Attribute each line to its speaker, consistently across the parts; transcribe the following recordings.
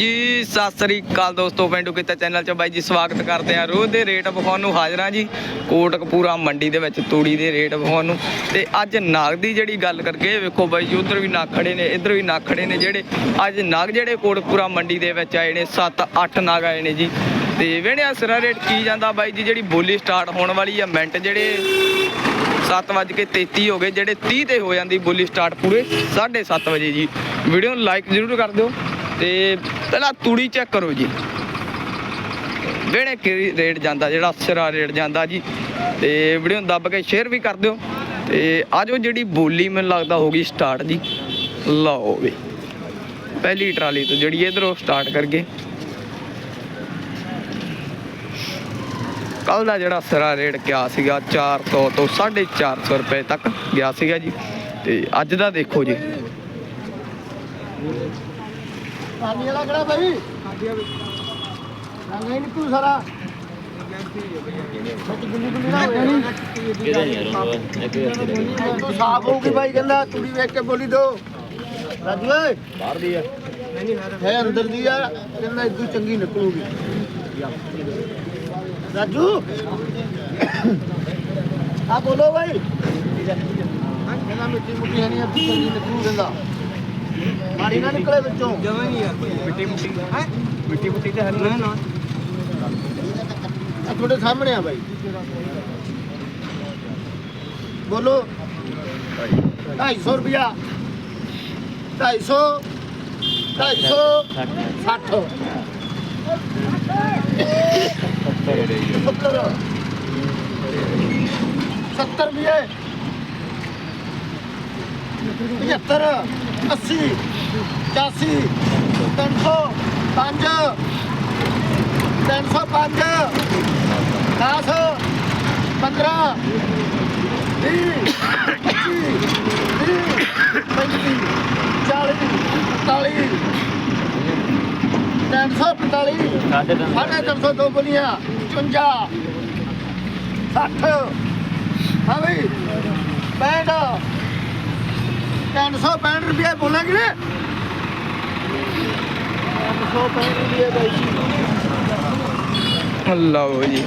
Speaker 1: ਜੀ ਸਤਿ ਸ੍ਰੀ ਅਕਾਲ ਦੋਸਤੋ, ਪਿੰਡੂ ਕਿੱਤਾ ਚੈਨਲ 'ਚ ਬਾਈ ਜੀ ਸਵਾਗਤ ਕਰਦੇ ਆ ਰੋਜ਼ ਦੇ ਰੇਟ ਵਿਖਾਉਣ ਨੂੰ ਹਾਜ਼ਰ ਜੀ। ਕੋਟਕਪੂਰਾ ਮੰਡੀ ਦੇ ਵਿੱਚ ਤੂੜੀ ਦੇ ਰੇਟ ਵਿਖਾਉਣ ਨੂੰ। ਤੇ ਅੱਜ ਨਾਗ ਦੀ ਜਿਹੜੀ ਗੱਲ ਕਰਕੇ ਵੇਖੋ ਬਾਈ ਜੀ, ਉਧਰ ਵੀ ਨਾਗ ਖੜੇ ਨੇ, ਇੱਧਰ ਵੀ ਨਾਗ ਖੜੇ ਨੇ ਜਿਹੜੇ। ਅੱਜ ਨਾਗ ਜਿਹੜੇ ਕੋਟਕਪੂਰਾ ਮੰਡੀ ਦੇ ਵਿੱਚ ਆਏ ਨੇ 7-8 ਨਾਗ ਆਏ ਨੇ ਜੀ। ਤੇ ਵੇਣਿਆ ਸਿਰਾ ਰੇਟ ਕੀ ਜਾਂਦਾ ਬਾਈ ਜੀ, ਜਿਹੜੀ ਬੋਲੀ ਸਟਾਰਟ ਹੋਣ ਵਾਲੀ ਆ, ਮਿੰਟ ਜਿਹੜੇ 7:33 ਹੋ ਗਏ, ਜਿਹੜੇ 30 ਤੇ ਹੋ ਜਾਂਦੀ ਬੋਲੀ ਸਟਾਰਟ ਪੂਰੇ 7:30 ਵਜੇ ਜੀ। ਵੀਡੀਓ ਨੂੰ ਲਾਈਕ ਜ਼ਰੂਰ ਕਰ ਦਿਓ ਤੇ ਪਹਿਲਾਂ ਤੂੜੀ ਚੈੱਕ ਕਰੋ ਜੀ। ਵੇਣੇ ਕੀ ਰੇਟ ਜਾਂਦਾ, ਜਿਹੜਾ ਸਿਰਾ ਰੇਟ ਜਾਂਦਾ ਜੀ। ਤੇ ਵੀਡੀਓ ਨੂੰ ਦੱਬ ਕੇ ਸ਼ੇਅਰ ਵੀ ਕਰ ਦਿਓ। ਤੇ ਆਜੋ ਜਿਹੜੀ ਬੋਲੀ ਮੈਨੂੰ ਲੱਗਦਾ ਹੋ ਗਈ ਸਟਾਰਟ ਜੀ ਲਓ ਵੀ। ਪਹਿਲੀ ਟਰਾਲੀ ਤੋਂ ਜਿਹੜੀ ਇਧਰੋਂ ਸਟਾਰਟ ਕਰਕੇ। ਕੱਲ ਦਾ ਜਿਹੜਾ ਸਿਰਾ ਰੇਟ ਕਿਆ ਸੀਗਾ? 400 ਤੋਂ 450 ਰੁਪਏ ਤੱਕ ਗਿਆ ਸੀਗਾ ਜੀ। ਤੇ ਅੱਜ ਦਾ ਦੇਖੋ ਜੀ।
Speaker 2: ਪਾਣੀ ਵਾਲਾ ਕਿਹੜਾ ਭਾਈ ਰੰਗ ਹੀ ਨਿਕੂ ਸਾਰਾ। ਸਾਫ਼ ਹੋਊਗੀ ਭਾਈ ਕਹਿੰਦਾ ਕੁੜੀ ਵੇਖ ਕੇ ਬੋਲੀ ਦੋ। ਰਾਜੂ ਓਏ। ਬਾਹਰ ਦੀ ਆ। ਹੈ ਅੰਦਰ ਦੀ ਆ ਕਹਿੰਦਾ ਇਦੋਂ ਚੰਗੀ ਨਿਕਲੂਗੀ। ਰਾਜੂ। ਆ ਬੋਲੋ ਭਾਈ ਕਹਿੰਦਾ ਮਿੱਟੀ ਮੁੱਟੀ ਹੈ ਨਹੀਂ ਅੱਧੀ ਚੰਗੀ ਨਿਕਲੂ ਕਹਿੰਦਾ। ਮਾਰੀ ਨਾ ਨਿਕਲੇ ਵਿੱਚੋਂ।
Speaker 1: ਜਮਾਂ ਨਹੀਂ ਯਾਰ ਮਿੱਟੀ ਮੁੱਟੀ। ਹੈ? ਮਿੱਟੀ ਮੁੱਟੀ ਤੇ ਹਰੀ ਨਾ
Speaker 2: ਆ ਤੁਹਾਡੇ ਸਾਹਮਣੇ ਆ ਬਾਈ। ਬੋਲੋ। 250 ਰੁਪਿਆ 250 250 60 70 70 ਰੁਪਏ। 75 80 85 305 305 10 15 20 25 30 40 45 345 ਸਾਢੇ ਤਿੰਨ ਸੌ ਦੋ ਬੋਲੀਆਂ 55 60 ਹਾਂ ਬਈ 65 365 ਰੁਪਏ ਬੋਲਾਂਗੇ ਨੇ 365 ਰੁਪਏ ਬਾਈ
Speaker 1: ਲਓ ਜੀ,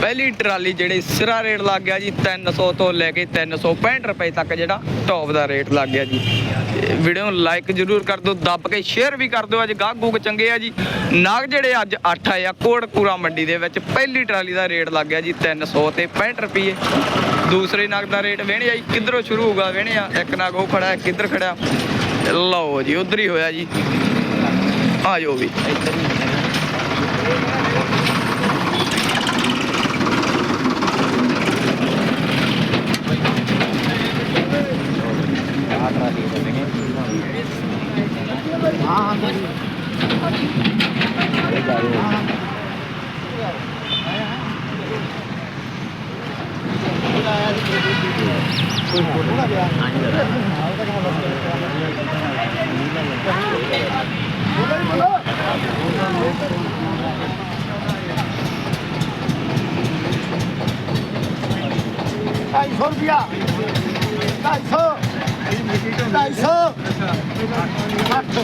Speaker 1: ਪਹਿਲੀ ਟਰਾਲੀ ਜਿਹੜੀ ਸਿਰਾ ਰੇਟ ਲੱਗ ਗਿਆ ਜੀ 300 ਤੋਂ ਲੈ ਕੇ 365 ਰੁਪਏ ਤੱਕ ਜਿਹੜਾ ਟੌਪ ਦਾ ਰੇਟ ਲੱਗ ਗਿਆ ਜੀ। ਵੀਡੀਓ ਨੂੰ ਲਾਈਕ ਜ਼ਰੂਰ ਕਰ ਦਿਓ, ਦੱਬ ਕੇ ਸ਼ੇਅਰ ਵੀ ਕਰ ਦਿਓ, ਅੱਜ ਗਾਹਕ ਗੂਕ ਚੰਗੇ ਆ ਜੀ। ਨਾਗ ਜਿਹੜੇ ਅੱਜ 8 ਆਏ ਆ ਕੋਟਪੂਰਾ ਮੰਡੀ ਦੇ ਵਿੱਚ ਪਹਿਲੀ ਟਰਾਲੀ ਦਾ ਰੇਟ ਲੱਗ ਗਿਆ ਜੀ 300 ਤੇ 65 ਰੁਪਏ। ਦੂਸਰੇ ਨਗ ਦਾ ਰੇਟ ਵੇਣੇ ਆ ਜੀ, ਕਿੱਧਰੋਂ ਸ਼ੁਰੂ ਹੋਊਗਾ ਵੇਣੇ ਆ ਇੱਕ ਨਗ ਉਹ ਖੜਾ ਕਿੱਧਰ ਖੜਿਆ ਲਓ ਜੀ, ਉਧਰ ਹੀ ਹੋਇਆ ਜੀ। ਆ ਜਾਓ ਵੀ।
Speaker 2: ਹਾਂ ਹਾਂ ਢਾਈ ਸੌ ਰੁਪਿਆ ਢਾਈ ਸੌ। ਢਾਈ ਸੌ। ਅੱਠ।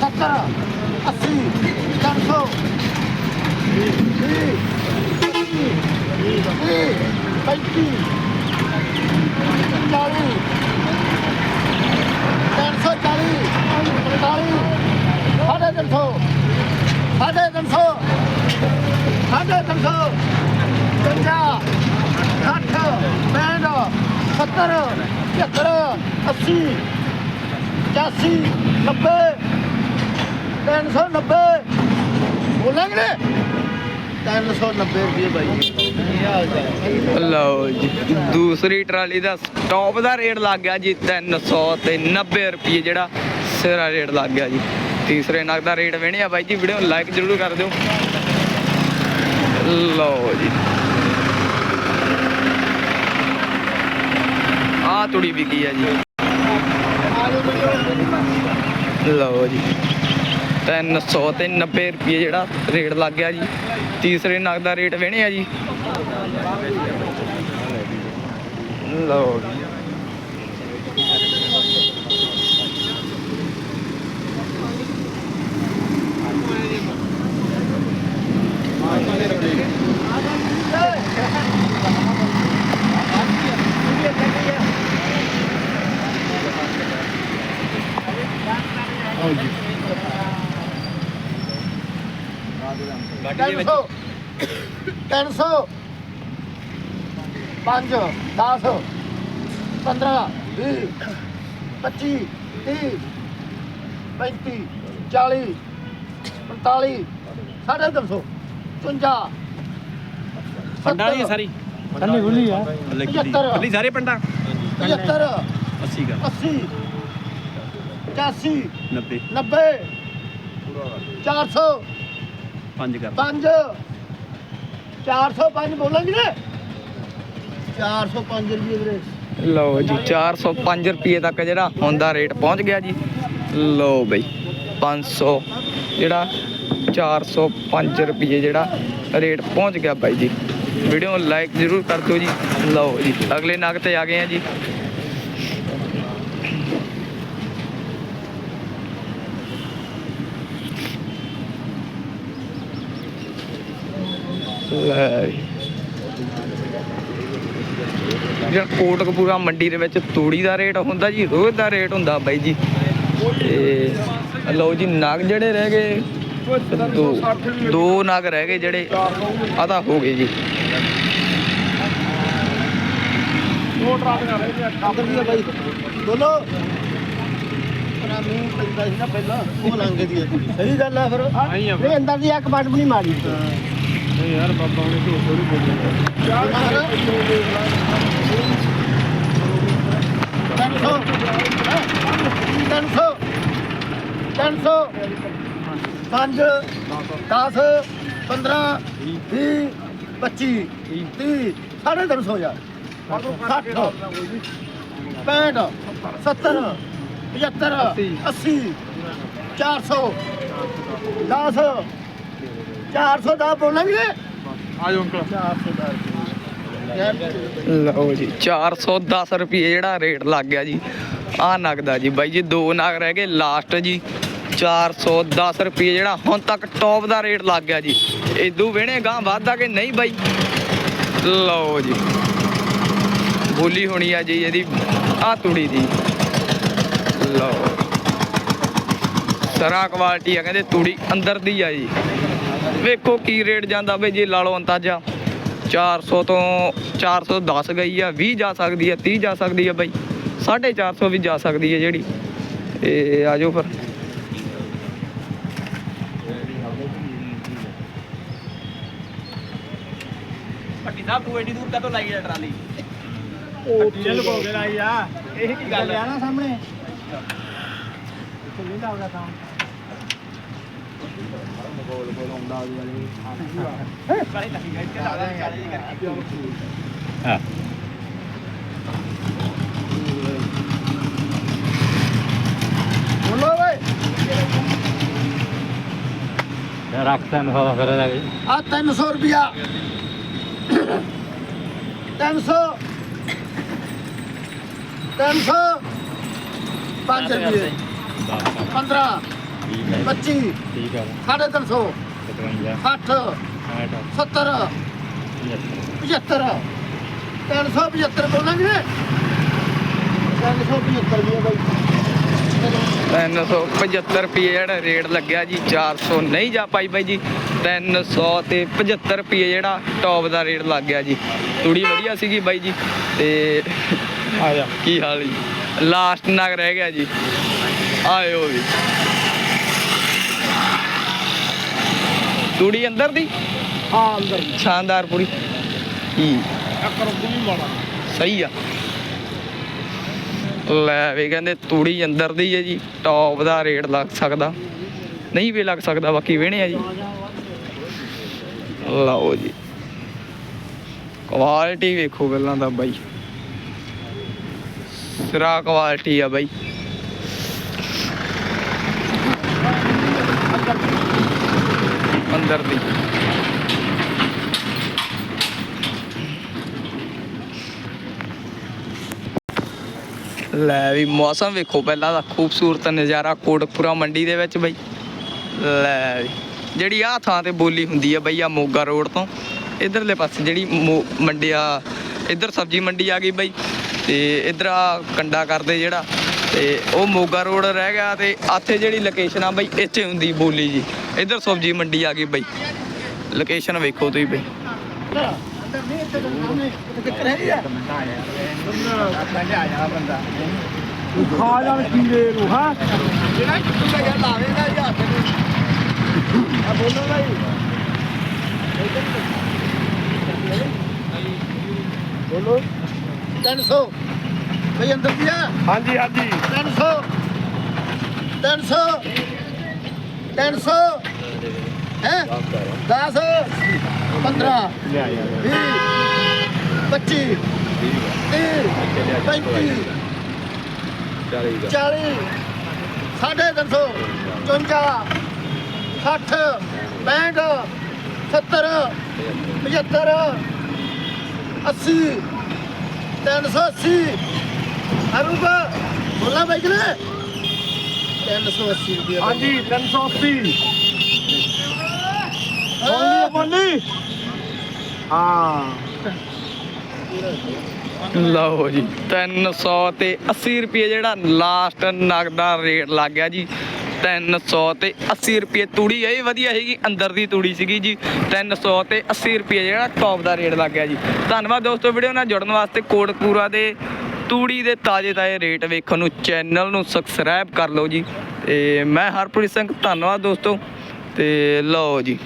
Speaker 2: ਸੱਤਰ। ਅੱਸੀ। ਤਿੰਨ ਸੌ। ਵੀਹ ਵੀਹ ਪੈਂਤੀ। ਚਾਲੀ। ਤਿੰਨ ਸੌ ਚਾਲੀ। ਪੰਤਾਲੀ ਸਾਢੇ ਤਿੰਨ ਸੌ। ਸਾਢੇ ਤਿੰਨ ਸੌ। ਸਾਢੇ ਤਿੰਨ ਸੌ। ਪੰਜਾਹ। ਸੱਠ। ਪੈਂਹਠ। ਸੱਤਰ। ਪਝੱਤਰ ਅੱਸੀ। ਪਚਾਸੀ ਨੱਬੇ। ਤਿੰਨ ਸੌ ਨੱਬੇ। ਬੋਲਾਂਗੇ ਨੇ ਤਿੰਨ ਸੌ ਨੱਬੇ ਰੁਪਏ ਬਾਈ।
Speaker 1: ਲਓ ਜੀ, ਦੂਸਰੀ ਟਰਾਲੀ ਦਾ ਸਟਾਪ ਦਾ ਰੇਟ ਲੱਗ ਗਿਆ ਜੀ 300 ਤੇ 90 ਰੁਪਏ ਜਿਹੜਾ ਸਿਰਾ ਰੇਟ ਲੱਗ ਗਿਆ ਜੀ। ਤੀਸਰੇ ਨਗ ਦਾ ਰੇਟ ਵੇਣੇ ਆ ਬਾਈ ਜੀ, ਵੀਡੀਓ ਨੂੰ ਲਾਈਕ ਜ਼ਰੂਰ ਕਰ ਦਿਓ। ਲਓ ਜੀ। ਆ ਤੁੜੀ ਵਿਕੀ ਆ ਜੀ। ਲਓ ਜੀ 300 ਤੇ 90 ਰੁਪਏ ਜਿਹੜਾ ਰੇਟ ਲੱਗ ਗਿਆ ਜੀ। ਤੀਸਰੇ ਨਗ ਦਾ ਰੇਟ ਵੇਣੇ ਆ ਜੀ।
Speaker 2: lồi ત્રણસો ત્રણસો 5 10 15 20 25 30 35 40 45 350 55
Speaker 3: ਪਿੰਡਾਂ ਦੀ ਸਾਰੀ।
Speaker 4: ਕੱਲੀ ਗੁੱਲੀ ਆ।
Speaker 3: ਕੱਲੀ ਸਾਰੇ ਪਿੰਡਾਂ?
Speaker 2: 75
Speaker 3: 80 ਗਾ
Speaker 2: ਬੋਲਾਂਗੇ। 405 ਰੁਪਏ ਵੀਰੇ।
Speaker 1: ਲਓ ਜੀ 405 ਰੁਪਏ ਤੱਕ ਜਿਹੜਾ ਹੁੰਦਾ ਰੇਟ ਪਹੁੰਚ ਗਿਆ ਜੀ। ਲਓ ਬਈ 500 ਜਿਹੜਾ 405 ਰੁਪਏ ਜਿਹੜਾ ਰੇਟ ਪਹੁੰਚ ਗਿਆ ਬਾਈ ਜੀ। ਵੀਡੀਓ ਨੂੰ ਲਾਈਕ ਜ਼ਰੂਰ ਕਰ ਦਿਓ ਜੀ। ਲਓ ਜੀ, ਅਗਲੇ ਨਗ ਤੇ ਆ ਗਏ ਆ ਜੀ। ਲੈ ਜੀ। ਜਿਹੜਾ ਕੋਟਕਪੂਰਾ ਮੰਡੀ ਦੇ ਵਿੱਚ ਤੂੜੀ ਦਾ ਰੇਟ ਹੁੰਦਾ ਜੀ ਰੋਜ਼ ਦਾ ਰੇਟ ਹੁੰਦਾ ਬਾਈ ਜੀ। ਤੇ ਲਓ ਜੀ ਨਗ ਜਿਹੜੇ ਰਹਿ ਗਏ ਦੋ ਦੋ ਨਗ ਰਹਿ ਗਏ ਜਿਹੜੇ ਆ ਤਾਂ ਹੋ ਗਏ ਜੀ।
Speaker 2: ਕਾਦਰ ਵੀ ਆ ਬਾਈ। ਬੋਲੋ। ਮੀਂਹ ਪੈਂਦਾ ਸੀ ਨਾ ਪਹਿਲਾਂ ਉਹ ਲੰਘੇ ਦੀ ਸਹੀ ਗੱਲ ਆ ਫਿਰ। ਇਹ ਅੰਦਰ ਦੀ ਇੱਕ ਬੱਟ ਵੀ ਨਹੀਂ
Speaker 4: ਯਾਰ ਬਾਬਾ ਉਹਨੇ ਝੂਠ ਥੋੜੀ ਬੋਲੀ
Speaker 2: ਤਿੰਨ ਸੌ ਤਿੰਨ ਸੌ ਤਿੰਨ ਸੌ ਪੰਜ 10 15 20 25 30 ਸਾਢੇ ਤਿੰਨ ਸੌ ਯਾਰ 60 65 70 75 80 400 10 400 ਦਾ ਬੋਲਾਂਗੇ
Speaker 4: ਆਜੋ ਅੰਕਲ।
Speaker 2: 400
Speaker 1: ਲਓ ਜੀ 410 ਰੁਪਏ ਜਿਹੜਾ ਰੇਟ ਲੱਗ ਗਿਆ ਜੀ। ਆ ਨਗਦਾ ਜੀ ਬਾਈ ਜੀ ਦੋ ਨਗ ਰਹਿ ਗਏ ਲਾਸਟ ਜੀ। 410 ਰੁਪਏ ਜਿਹੜਾ ਹੁਣ ਤੱਕ ਟੌਪ ਦਾ ਰੇਟ ਲੱਗ ਗਿਆ ਜੀ। ਇਦੋਂ ਵੇਣੇ ਗਾਂ ਵੱਧਦਾ ਕਿ ਨਹੀਂ ਬਾਈ? ਲਓ ਜੀ। ਬੋਲੀ ਹੋਣੀ ਆ ਜੀ ਇਹਦੀ ਆ ਤੁੜੀ ਦੀ। ਲਓ। ਸਰਾ ਕੁਆਲਿਟੀ ਆ ਕਹਿੰਦੇ ਤੂੜੀ ਅੰਦਰ ਦੀ ਆ ਜੀ। ਵੇਖੋ ਕੀ ਰੇਟ ਜਾਂਦਾ ਬਈ ਜੀ ਲਾ ਲਓ ਅੰਦਾਜ਼ਾ। 400 ਤੋਂ 410 ਗਈ ਆ 20 ਜਾ ਸਕਦੀ ਆ 30 ਜਾ ਸਕਦੀ ਆ ਬਈ। 450 ਵੀ ਜਾ ਸਕਦੀ ਹੈ ਜਿਹੜੀ। ਇਹ ਆ ਜਾਓ ਫਿਰ।
Speaker 3: ਪੱਟੀ ਸਾਹਿਬ ਤੂੰ ਐਡੀ ਦੂਰ ਕਾਤੋਂ ਲਾਈ ਆ ਟਰਾਲੀ?
Speaker 4: ਡੀਜ਼ਲ ਕੋ ਗਿਆ ਯਾ ਇਹ ਕੀ ਗੱਲ ਆ? ਨਾ ਸਾਹਮਣੇ ਚੱਲੀ ਦਾ ਉਹਦਾ ਕੰਮ
Speaker 3: ਕਾਲੇ ਲੱਗੀ ਗਈ ਕਿ ਲਾ ਦੇ ਕਾਲੇ ਕਰਕੇ
Speaker 2: ਬੋਲੋ ਓਏ
Speaker 4: ਰੱਖਤਾ ਨਾ ਫਿਰ ਲੱਗੇ
Speaker 2: ਆ 300 ਰੁਪਿਆ 300 300 5 ਰੁਪਏ 15 25
Speaker 4: ਠੀਕ ਆ
Speaker 2: ਸਾਢੇ 300
Speaker 4: 57
Speaker 2: 60
Speaker 4: 60
Speaker 2: 70 75 375 ਬੋਲਾਂਗੇ। 375 ਰੁਪਏ ਬਾਈ।
Speaker 1: 375 ਰੁਪਏ ਜਿਹੜਾ ਰੇਟ ਲੱਗਿਆ ਜੀ 400 ਨਹੀਂ ਜਾ ਪਾਈ ਬਾਈ ਜੀ। 300 ਤੇ 75 ਰੁਪਏ ਜਿਹੜਾ ਟੌਪ ਦਾ ਰੇਟ ਲੱਗ ਗਿਆ ਜੀ। ਤੂੜੀ ਵਧੀਆ ਸੀਗੀ ਬਾਈ ਜੀ। ਤੇ
Speaker 4: ਆ ਜਾ।
Speaker 1: ਕੀ ਹਾਲ ਜੀ? ਲਾਸਟ ਨਗ ਰਹਿ ਗਿਆ ਜੀ। ਆਇਓ ਵੀ। ਤੂੜੀ ਅੰਦਰ ਦੀ?
Speaker 2: ਹਾਂ ਅੰਦਰ
Speaker 1: ਸ਼ਾਨਦਾਰ ਪੂਰੀ।
Speaker 4: ਵੀ ਮਾੜਾ
Speaker 1: ਸਹੀ ਆ। ਲੈ ਵੀ ਕਹਿੰਦੇ ਤੂੜੀ ਅੰਦਰ ਦੀ ਹੈ ਜੀ ਟੌਪ ਦਾ ਰੇਟ ਲੱਗ ਸਕਦਾ। ਨਹੀਂ ਵੀ ਲੱਗ ਸਕਦਾ ਬਾਕੀ ਵੇਣੇ ਆ ਜੀ। ਲਓ ਜੀ। ਕੁਆਲਿਟੀ ਵੇਖੋ ਗੱਲਾਂ ਦਾ ਬਾਈ। ਸਿਰਾ ਕੁਆਲਿਟੀ ਆ ਬਾਈ। ਅੰਦਰ ਦੀ। ਲੈ ਵੀ ਮੌਸਮ ਵੇਖੋ ਪਹਿਲਾਂ ਦਾ ਖੂਬਸੂਰਤ ਨਜ਼ਾਰਾ ਕੋਟਕਪੂਰਾ ਮੰਡੀ ਦੇ ਵਿੱਚ ਬਈ। ਲੈ ਵੀ, ਜਿਹੜੀ ਆਹ ਥਾਂ ਤੇ ਬੋਲੀ ਹੁੰਦੀ ਆ ਬਈ ਆ ਮੋਗਾ ਰੋਡ ਤੋਂ। ਇਧਰਲੇ ਪਾਸੇ ਜਿਹੜੀ ਮੋ- ਮੰਡੀ ਆ, ਇਧਰ ਸਬਜ਼ੀ ਮੰਡੀ ਆ ਗਈ ਬਈ। ਤੇ ਇਧਰ ਆ ਕੰਡਾ ਕਰਦੇ ਜਿਹੜਾ ਤੇ ਉਹ ਮੋਗਾ ਰੋਡ ਰਹਿ ਗਿਆ ਤੇ ਇੱਥੇ ਜਿਹੜੀ ਲੋਕੇਸ਼ਨ ਆ ਬਈ, ਇੱਥੇ ਹੁੰਦੀ ਬੋਲੀ ਜੀ। ਇੱਧਰ ਸਬਜ਼ੀ ਮੰਡੀ ਆ ਗਈ ਬਈ। ਲੋਕੇਸ਼ਨ ਵੇਖੋ ਤੁਸੀਂ ਬਈ।
Speaker 4: ਖਾ ਜਾਣ ਕੀੜੇ ਨੂੰ ਹਾਂ
Speaker 2: ਜਿਹੜਾ ਕਿੱਥੇ ਗਿਆ ਲਾਵੇਗਾ ਜਾਂ
Speaker 4: ਆ ਬੋਲੋ। ਭਾਈ
Speaker 2: ਬੋਲੋ 300 ਬਈ ਅੰਦਰ ਦੀ ਆ।
Speaker 4: ਹਾਂਜੀ ਹਾਂਜੀ।
Speaker 2: 300 300 300 ਹੈ? 10 15
Speaker 4: ਲਿਆ ਯਾਰ
Speaker 2: 20 25 30 35 40 ਸਾਢੇ ਤਿੰਨ ਸੌ। 54 60 65 70 75 80 380 ਅਰੂਪ ਬੋਲਾ ਬਾਈ ਕਿਨੇ 380 ਰੁਪਏ
Speaker 4: ਹਾਂਜੀ 380 ਬੋਲੀ ਬੋਲੀ। ਹਾਂ।
Speaker 1: ਲਓ ਜੀ 300 ਤੇ 80 ਰੁਪਏ ਜਿਹੜਾ ਲਾਸਟ ਨਗ ਦਾ ਰੇਟ ਲੱਗ ਗਿਆ ਜੀ। 300 ਤੇ 80 ਰੁਪਏ ਤੂੜੀ ਇਹ ਵਧੀਆ ਸੀਗੀ ਅੰਦਰ ਦੀ ਤੂੜੀ ਸੀਗੀ ਜੀ। 300 ਤੇ 80 ਰੁਪਏ ਜਿਹੜਾ ਟੌਪ ਦਾ ਰੇਟ ਲੱਗ ਗਿਆ ਜੀ। ਧੰਨਵਾਦ ਦੋਸਤੋ ਵੀਡੀਓ ਨਾਲ ਜੁੜਨ ਵਾਸਤੇ ਕੋਟਕਪੂਰਾ ਦੇ ਤੂੜੀ ਦੇ ਤਾਜ਼ੇ ਤਾਜ਼ੇ ਰੇਟ ਵੇਖਣ ਨੂੰ ਚੈਨਲ ਨੂੰ ਸਬਸਕ੍ਰਾਈਬ ਕਰ ਲਓ ਜੀ। ਤੇ ਮੈਂ ਹਰਪ੍ਰੀਤ ਸਿੰਘ, ਧੰਨਵਾਦ ਦੋਸਤੋ। ਤੇ ਲਓ ਜੀ।